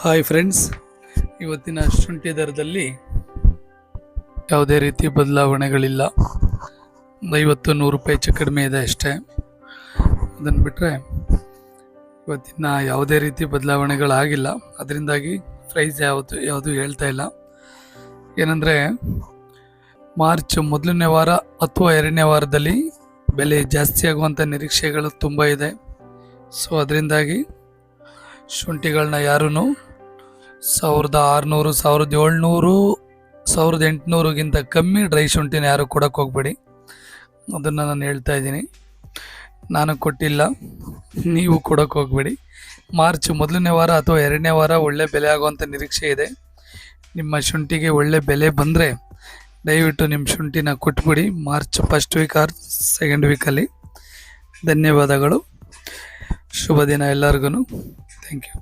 Hi friends ಇವತ್ತಿನ ಶುಂಠಿ ದರದಲ್ಲಿ ಯಾವುದೇ ರೀತಿ ಬದಲಾವಣೆಗಳಿಲ್ಲ. ಒಂದು ಐವತ್ತು ನೂರು ರೂಪಾಯಿ ಹೆಚ್ಚು ಕಡಿಮೆ ಇದೆ ಅಷ್ಟೇ. ಅದನ್ನು ಬಿಟ್ಟರೆ ಇವತ್ತಿನ ಯಾವುದೇ ರೀತಿ ಬದಲಾವಣೆಗಳಾಗಿಲ್ಲ. ಅದರಿಂದಾಗಿ ಪ್ರೈಸ್ ಯಾವುದು ಯಾವುದು ಹೇಳ್ತಾ ಇಲ್ಲ. ಏನಂದರೆ, ಮಾರ್ಚ್ ಮೊದಲನೇ ವಾರ ಅಥವಾ ಎರಡನೇ ವಾರದಲ್ಲಿ ಬೆಲೆ ಜಾಸ್ತಿ ಆಗುವಂಥ ನಿರೀಕ್ಷೆಗಳು ತುಂಬ ಇದೆ. ಸೊ ಅದರಿಂದಾಗಿ ಶುಂಠಿಗಳನ್ನ ಯಾರೂ ಸಾವಿರದ ಆರುನೂರು, ಸಾವಿರದ ಏಳ್ನೂರು, ಸಾವಿರದ ಎಂಟುನೂರಿಗಿಂತ ಕಮ್ಮಿ ಡ್ರೈ ಶುಂಠಿನ ಯಾರು ಕೊಡೋಕೆ ಹೋಗ್ಬೇಡಿ. ಅದನ್ನು ನಾನು ಹೇಳ್ತಾ ಇದ್ದೀನಿ. ನಾನು ಕೊಟ್ಟಿಲ್ಲ, ನೀವು ಕೊಡೋಕೆ ಹೋಗ್ಬೇಡಿ. ಮಾರ್ಚ್ ಮೊದಲನೇ ವಾರ ಅಥವಾ ಎರಡನೇ ವಾರ ಒಳ್ಳೆ ಬೆಲೆ ಆಗುವಂಥ ನಿರೀಕ್ಷೆ ಇದೆ. ನಿಮ್ಮ ಶುಂಠಿಗೆ ಒಳ್ಳೆ ಬೆಲೆ ಬಂದರೆ ದಯವಿಟ್ಟು ನಿಮ್ಮ ಶುಂಠಿನ ಕೊಟ್ಬಿಡಿ. March first week or second ವೀಕಲ್ಲಿ ಧನ್ಯವಾದಗಳು. ಶುಭ ದಿನ ಎಲ್ಲರಿಗೂ ಥ್ಯಾಂಕ್ ಯು